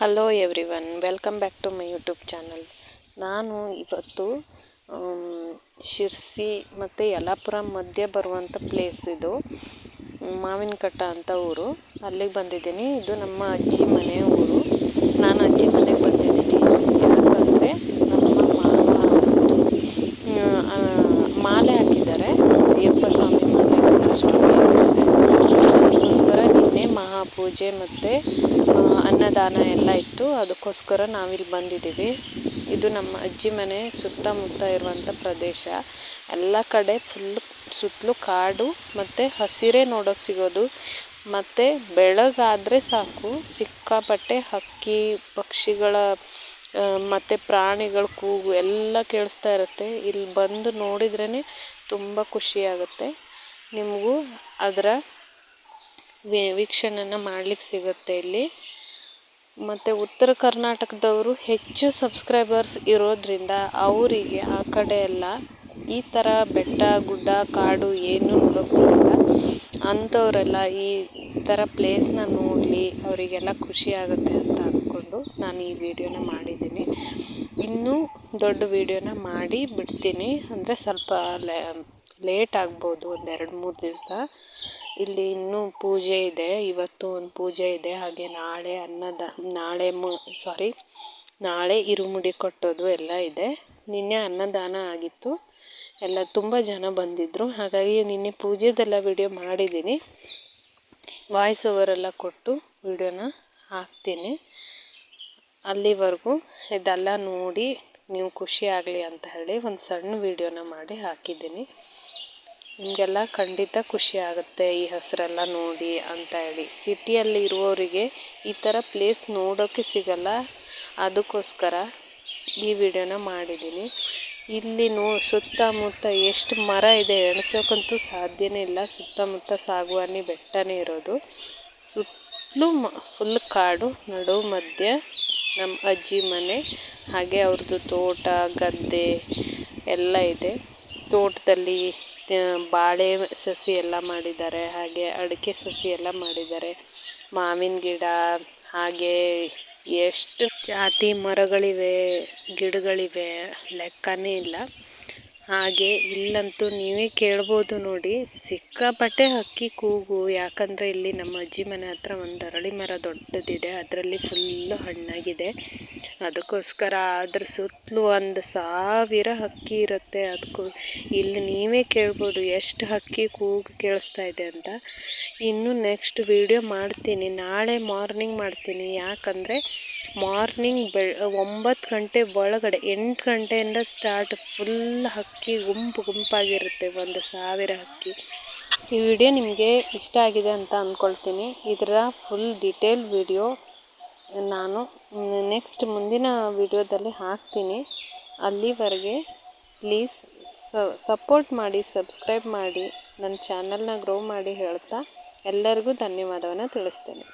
Hello everyone welcome back to my YouTube channel ನಾನು ಇವತ್ತು ಶಿರ್ಸಿ ಮತ್ತು ಯಲಾಪುರ ಮಧ್ಯೆ ಬರುವಂಥ ಪ್ಲೇಸ್ ಇದು, ಮಾವಿನಕಟ್ಟ ಅಂತ ಊರು. ಅಲ್ಲಿಗೆ ಬಂದಿದ್ದೀನಿ. ಇದು ನಮ್ಮ ಅಜ್ಜಿ ಮನೆ ಊರು. ನಾನು ಅಜ್ಜಿ ಮನೆಗೆ ಬಂದಿದ್ದೀನಿ. ಮಹಾಪೂಜೆ ಮತ್ತು ಅನ್ನದಾನ ಎಲ್ಲ ಇತ್ತು. ಅದಕ್ಕೋಸ್ಕರ ನಾವಿಲ್ಲಿ ಬಂದಿದ್ದೀವಿ. ಇದು ನಮ್ಮ ಅಜ್ಜಿ ಮನೆ ಸುತ್ತಮುತ್ತ ಇರುವಂಥ ಪ್ರದೇಶ. ಎಲ್ಲ ಕಡೆ ಫುಲ್ ಸುತ್ತಲೂ ಕಾಡು ಮತ್ತು ಹಸಿರೇ ನೋಡೋಕೆ ಸಿಗೋದು. ಮತ್ತು ಬೆಳಗಾದರೆ ಸಾಕು, ಸಿಕ್ಕಾಪಟ್ಟೆ ಹಕ್ಕಿ, ಪಕ್ಷಿಗಳ ಮತ್ತು ಪ್ರಾಣಿಗಳ ಕೂಗು ಎಲ್ಲ ಕೇಳಿಸ್ತಾ ಇರುತ್ತೆ. ಇಲ್ಲಿ ಬಂದು ನೋಡಿದ್ರೇ ತುಂಬ ಖುಷಿಯಾಗುತ್ತೆ. ನಿಮಗೂ ಅದರ ವೀಕ್ಷಣೆನ ಮಾಡ್ಲಿಕ್ಕೆ ಸಿಗುತ್ತೆ ಇಲ್ಲಿ. ಮತ್ತು ಉತ್ತರ ಕರ್ನಾಟಕದವರು ಹೆಚ್ಚು ಸಬ್ಸ್ಕ್ರೈಬರ್ಸ್ ಇರೋದರಿಂದ ಅವರಿಗೆ ಆ ಕಡೆ ಎಲ್ಲ ಈ ಥರ ಬೆಟ್ಟ, ಗುಡ್ಡ, ಕಾಡು ಏನೂ ನೋಡೋಕೆ ಸಿಗಲ್ಲ ಅಂಥವರೆಲ್ಲ ಈ ಥರ ಪ್ಲೇಸ್ನ ನೋಡಲಿ, ಅವರಿಗೆಲ್ಲ ಖುಷಿ ಆಗುತ್ತೆ ಅಂತ ಅಂದ್ಕೊಂಡು ನಾನು ಈ ವಿಡಿಯೋನ ಮಾಡಿದ್ದೀನಿ. ಇನ್ನೂ ದೊಡ್ಡ ವಿಡಿಯೋನ ಮಾಡಿ ಬಿಡ್ತೀನಿ. ಅಂದರೆ ಸ್ವಲ್ಪ ಲೇಟ್ ಆಗ್ಬೋದು ಒಂದು ಎರಡು ಮೂರು ದಿವಸ. ಇಲ್ಲಿ ಇನ್ನೂ ಪೂಜೆ ಇದೆ. ಇವತ್ತು ಒಂದು ಪೂಜೆ ಇದೆ. ಹಾಗೆ ನಾಳೆ ಅನ್ನದ, ನಾಳೆ ಮು ಸಾರಿ ನಾಳೆ ಇರುಮುಡಿ ಕಟ್ಟೋದು ಎಲ್ಲ ಇದೆ. ನಿನ್ನೆ ಅನ್ನದಾನ ಆಗಿತ್ತು. ಎಲ್ಲ ತುಂಬ ಜನ ಬಂದಿದ್ದರು ಹಾಗಾಗಿ ನಿನ್ನೆ ಪೂಜೆದೆಲ್ಲ ವಿಡಿಯೋ ಮಾಡಿದ್ದೀನಿ. ವಾಯ್ಸ್ ಓವರೆಲ್ಲ ಕೊಟ್ಟು ವಿಡಿಯೋನ ಹಾಕ್ತೀನಿ. ಅಲ್ಲಿವರೆಗೂ ಇದೆಲ್ಲ ನೋಡಿ ನೀವು ಖುಷಿ ಆಗಲಿ ಅಂತ ಹೇಳಿ ಒಂದು ಸಣ್ಣ ವಿಡಿಯೋನ ಮಾಡಿ ಹಾಕಿದ್ದೀನಿ. ನಿಮಗೆಲ್ಲ ಖಂಡಿತ ಖುಷಿ ಆಗುತ್ತೆ ಈ ಹೆಸರೆಲ್ಲ ನೋಡಿ ಅಂತ ಹೇಳಿ. ಸಿಟಿಯಲ್ಲಿ ಇರುವವರಿಗೆ ಈ ಥರ ಪ್ಲೇಸ್ ನೋಡೋಕ್ಕೆ ಸಿಗಲ್ಲ. ಅದಕ್ಕೋಸ್ಕರ ಈ ವಿಡಿಯೋನ ಮಾಡಿದ್ದೀನಿ. ಇಲ್ಲಿ ನೋ, ಸುತ್ತಮುತ್ತ ಎಷ್ಟು ಮರ ಇದೆ ಎಣಿಸೋಕ್ಕಂತೂ ಸಾಧ್ಯನೇ ಇಲ್ಲ. ಸುತ್ತಮುತ್ತ ಸಾಗುವಾನಿ ಬೆಟ್ಟನೇ ಇರೋದು. ಸುತ್ತಲೂ ಮ ಫುಲ್ ಕಾಡು, ನಡು, ಮಧ್ಯ ನಮ್ಮ ಅಜ್ಜಿ ಮನೆ, ಹಾಗೆ ಅವ್ರದ್ದು ತೋಟ, ಗದ್ದೆ ಎಲ್ಲ ಇದೆ. ತೋಟದಲ್ಲಿ ಬಾಳೆ ಸಸಿ ಎಲ್ಲ ಮಾಡಿದ್ದಾರೆ, ಹಾಗೆ ಅಡಿಕೆ ಸಸಿ ಎಲ್ಲ ಮಾಡಿದ್ದಾರೆ. ಮಾವಿನ ಗಿಡ, ಹಾಗೆ ಎಷ್ಟು ಜಾತಿ ಮರಗಳಿವೆ, ಗಿಡಗಳಿವೆ, ಲೆಕ್ಕನೇ ಇಲ್ಲ. ಹಾಗೆ ಇಲ್ಲಂತೂ ನೀವೇ ಕೇಳ್ಬೋದು ನೋಡಿ. ಸಿಕ್ಕಾಪಟ್ಟೆ ಹಕ್ಕಿ ಕೂಗು. ಯಾಕಂದರೆ ಇಲ್ಲಿ ನಮ್ಮ ಅಜ್ಜಿ ಮನೆ ಹತ್ರ ಒಂದು ಅರಳಿ ಮರ ದೊಡ್ಡದಿದೆ. ಅದರಲ್ಲಿ ಫುಲ್ಲು ಹಣ್ಣಾಗಿದೆ. ಅದಕ್ಕೋಸ್ಕರ ಅದ್ರ ಸುತ್ತಲೂ ಒಂದು ಸಾವಿರ ಹಕ್ಕಿ ಇರುತ್ತೆ. ಅದಕ್ಕೂ ಇಲ್ಲಿ ನೀವೇ ಕೇಳ್ಬೋದು ಎಷ್ಟು ಹಕ್ಕಿ ಕೂಗು ಕೇಳಿಸ್ತಾ ಇದೆ ಅಂತ. ಇನ್ನು ನೆಕ್ಸ್ಟ್ ವೀಡಿಯೋ ಮಾಡ್ತೀನಿ. ನಾಳೆ ಮಾರ್ನಿಂಗ್ ಮಾಡ್ತೀನಿ. ಯಾಕಂದರೆ ಮಾರ್ನಿಂಗ್ ಬೆ, ಒಂಬತ್ತು ಗಂಟೆ ಒಳಗಡೆ, ಎಂಟು ಗಂಟೆಯಿಂದ ಸ್ಟಾರ್ಟ್ ಫುಲ್ ಹಕ್ಕಿ ಗುಂಪು ಗುಂಪಾಗಿರುತ್ತೆ, ಒಂದು ಸಾವಿರ ಹಕ್ಕಿ. ಈ ವಿಡಿಯೋ ನಿಮಗೆ ಇಷ್ಟ ಆಗಿದೆ ಅಂತ ಅಂದ್ಕೊಳ್ತೀನಿ ಇದರ ಫುಲ್ ಡಿಟೇಲ್ ವಿಡಿಯೋ ನಾನು ನೆಕ್ಸ್ಟ್ ಮುಂದಿನ ವಿಡಿಯೋದಲ್ಲಿ ಹಾಕ್ತೀನಿ. ಅಲ್ಲಿವರೆಗೆ ಪ್ಲೀಸ್ ಸಪೋರ್ಟ್ ಮಾಡಿ ಸಬ್ಸ್ಕ್ರೈಬ್ ಮಾಡಿ ನನ್ನ ಚಾನಲ್ನ ಗ್ರೋ ಮಾಡಿ ಹೇಳ್ತಾ ಎಲ್ಲರಿಗೂ ಧನ್ಯವಾದವನ್ನು ತಿಳಿಸ್ತೇನೆ.